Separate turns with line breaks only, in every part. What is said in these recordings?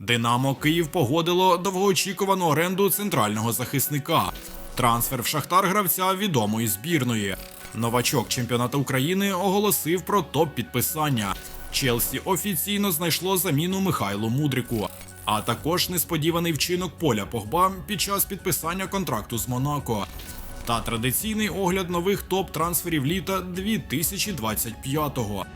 Динамо Київ погодило довгоочікувану оренду центрального захисника. Трансфер в Шахтар гравця відомої збірної. Новачок чемпіонату України оголосив про топ підписання. Челсі офіційно знайшло заміну Михайлу Мудрику, а також несподіваний вчинок поля Погба під час підписання контракту з Монако. Та традиційний огляд нових топ-трансферів літа 2025-го.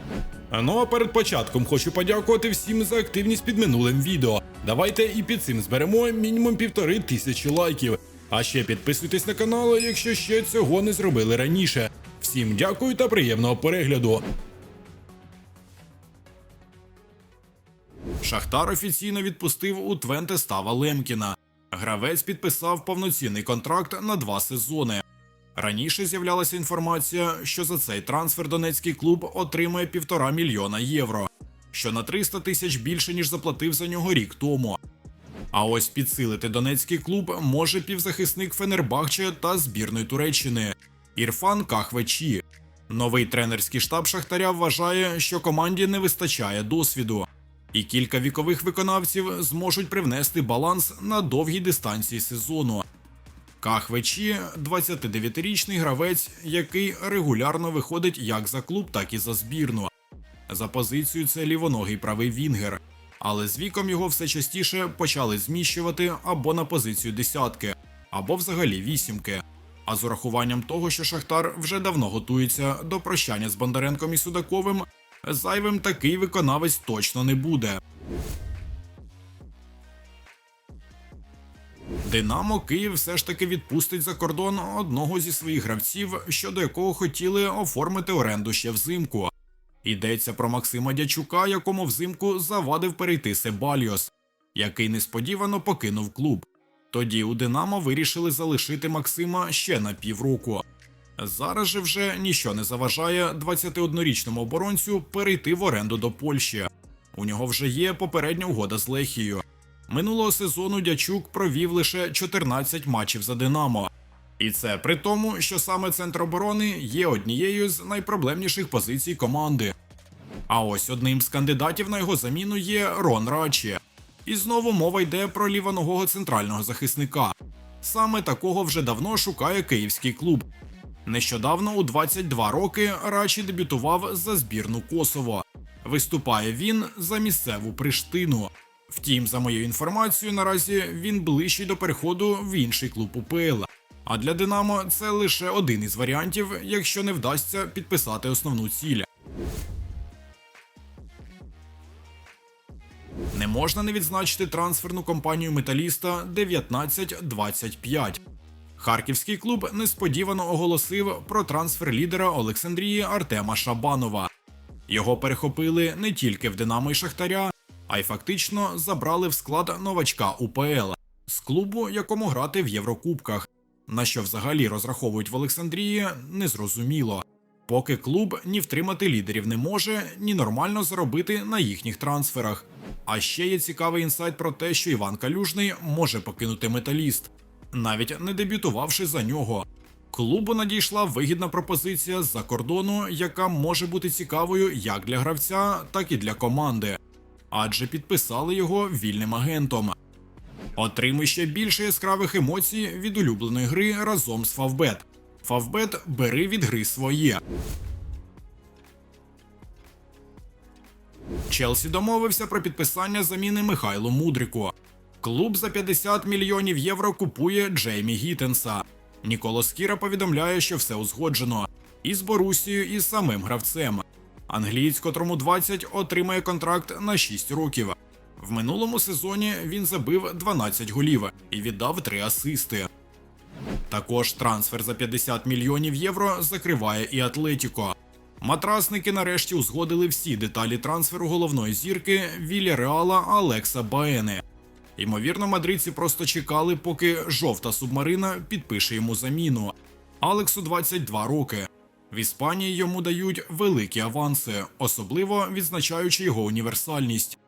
Ну а перед початком хочу подякувати всім за активність під минулим відео. Давайте і під цим зберемо мінімум півтори тисячі лайків. А ще підписуйтесь на канал, якщо ще цього не зробили раніше. Всім дякую та приємного перегляду. Шахтар офіційно відпустив у Твенте Става Лемкіна. Гравець підписав повноцінний контракт на два сезони. Раніше з'являлася інформація, що за цей трансфер донецький клуб отримає півтора мільйона євро, що на 300 тисяч більше ніж заплатив за нього рік тому. А ось підсилити донецький клуб може півзахисник Фенербахче та збірної Туреччини Ірфан Кахвечі. Новий тренерський штаб Шахтаря вважає, що команді не вистачає досвіду, і кілька вікових виконавців зможуть привнести баланс на довгій дистанції сезону. Кахвечі 29-річний гравець, який регулярно виходить як за клуб, так і за збірну. За позицію це лівоногий правий Вінгер, але з віком його все частіше почали зміщувати або на позицію десятки, або взагалі вісімки. А з урахуванням того, що Шахтар вже давно готується до прощання з Бондаренком і Судаковим, зайвим такий виконавець точно не буде. Динамо Київ все ж таки відпустить за кордон одного зі своїх гравців, щодо якого хотіли оформити оренду ще взимку. Йдеться про Максима Дячука, якому взимку завадив перейти Себальйос, який несподівано покинув клуб. Тоді у Динамо вирішили залишити Максима ще на півроку. Зараз же вже ніщо не заважає 21-річному оборонцю перейти в оренду до Польщі. У нього вже є попередня угода з Лехією. Минулого сезону Дячук провів лише 14 матчів за Динамо. І це при тому, що саме центр оборони є однією з найпроблемніших позицій команди. А ось одним з кандидатів на його заміну є Рон Рачі. І знову мова йде про лівоногого центрального захисника. Саме такого вже давно шукає київський клуб. Нещодавно у 22 роки Рачі дебютував за збірну Косово. Виступає він за місцеву Приштину. Втім, за моєю інформацією, наразі він ближчий до переходу в інший клуб УПЛ. А для Динамо це лише один із варіантів, якщо не вдасться підписати основну ціль. Не можна не відзначити трансферну компанію металіста 1925. Харківський клуб несподівано оголосив про трансфер лідера Олександрії Артема Шабанова. Його перехопили не тільки в Динамо і Шахтаря, а й фактично забрали в склад новачка УПЛ з клубу, якому грати в Єврокубках. На що взагалі розраховують в Олександрії, незрозуміло. Поки клуб ні втримати лідерів не може, ні нормально заробити на їхніх трансферах. А ще є цікавий інсайт про те, що Іван Калюжний може покинути металіст, навіть не дебютувавши за нього. Клубу надійшла вигідна пропозиція з-за кордону, яка може бути цікавою як для гравця, так і для команди, адже підписали його вільним агентом. Отримуй ще більше яскравих емоцій від улюбленої гри разом з Фавбет. Фавбет бери від гри своє. Челсі домовився про підписання заміни Михайлу Мудрику. Клуб за 50 мільйонів євро купує Джеймі Гіттенса. Ніколо Скіра повідомляє, що все узгоджено і з Борусією, і з самим гравцем. Англієць, котрому 20, отримає контракт на 6 років. В минулому сезоні він забив 12 голів і віддав 3 асисти. Також трансфер за 50 мільйонів євро закриває і Атлетіко. Матрасники нарешті узгодили всі деталі трансферу головної зірки Вілля Реала Алекса Баени. Ймовірно, мадридці просто чекали, поки жовта субмарина підпише йому заміну. Алексу 22 роки. В Іспанії йому дають великі аванси, особливо відзначаючи його універсальність.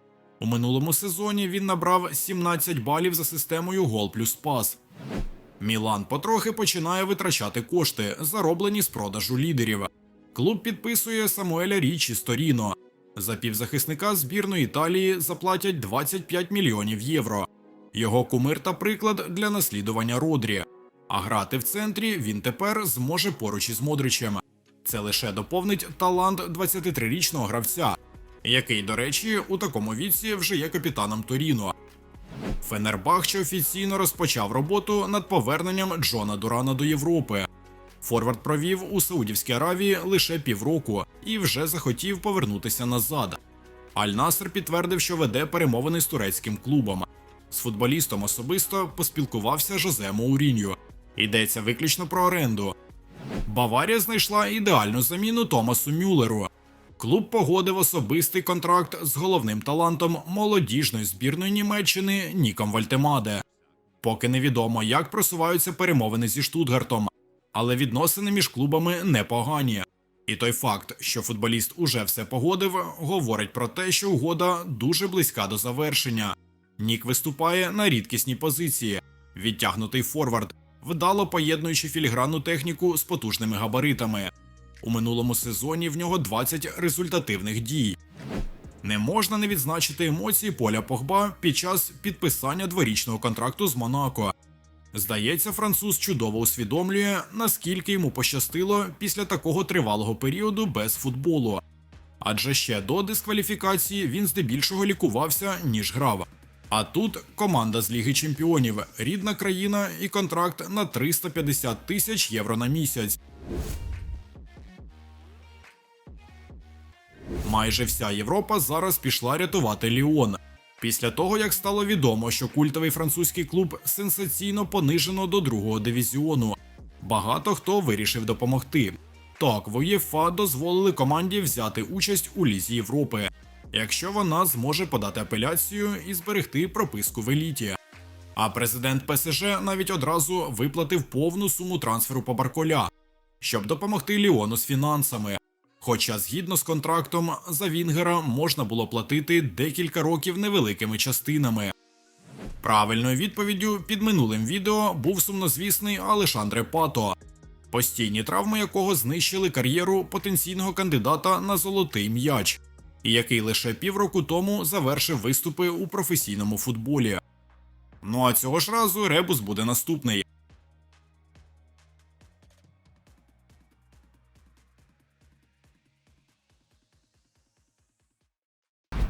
У минулому сезоні він набрав 17 балів за системою гол плюс пас. Мілан потрохи починає витрачати кошти, зароблені з продажу лідерів. Клуб підписує Самуеля Річі з Торіно. За півзахисника збірної Італії заплатять 25 мільйонів євро. Його кумир та приклад для наслідування Родрі. А грати в центрі він тепер зможе поруч із Модричем. Це лише доповнить талант 23-річного гравця, який, до речі, у такому віці вже є капітаном Торіно. Фенербахче офіційно розпочав роботу над поверненням Джона Дурана до Європи. Форвард провів у Саудівській Аравії лише півроку і вже захотів повернутися назад. Аль-Наср підтвердив, що веде перемовини з турецьким клубом. З футболістом особисто поспілкувався Жозе Моуріньо. Йдеться виключно про оренду. Баварія знайшла ідеальну заміну Томасу Мюллеру. Клуб погодив особистий контракт з головним талантом молодіжної збірної Німеччини Ніком Вальтемаде. Поки невідомо, як просуваються перемовини зі Штутгартом, але відносини між клубами непогані. І той факт, що футболіст уже все погодив, говорить про те, що угода дуже близька до завершення. Нік виступає на рідкісній позиції, відтягнутий форвард, вдало поєднуючи філігранну техніку з потужними габаритами. У минулому сезоні в нього 20 результативних дій. Не можна не відзначити емоції Поля Погба під час підписання дворічного контракту з Монако. Здається, француз чудово усвідомлює, наскільки йому пощастило після такого тривалого періоду без футболу. Адже ще до дискваліфікації він здебільшого лікувався, ніж грав. А тут команда з Ліги Чемпіонів, рідна країна і контракт на 350 тисяч євро на місяць. Майже вся Європа зараз пішла рятувати Ліон. Після того, як стало відомо, що культовий французький клуб сенсаційно понижено до другого дивізіону, багато хто вирішив допомогти. Так, в УЄФА дозволили команді взяти участь у Лізі Європи, якщо вона зможе подати апеляцію і зберегти прописку в еліті. А президент ПСЖ навіть одразу виплатив повну суму трансферу по Барколя, щоб допомогти Ліону з фінансами. Хоча згідно з контрактом за Вінгера можна було платити декілька років невеликими частинами. Правильною відповіддю під минулим відео був сумнозвісний Алешандре Пато, постійні травми якого знищили кар'єру потенційного кандидата на золотий м'яч, і який лише півроку тому завершив виступи у професійному футболі. Ну а цього ж разу ребус буде наступний.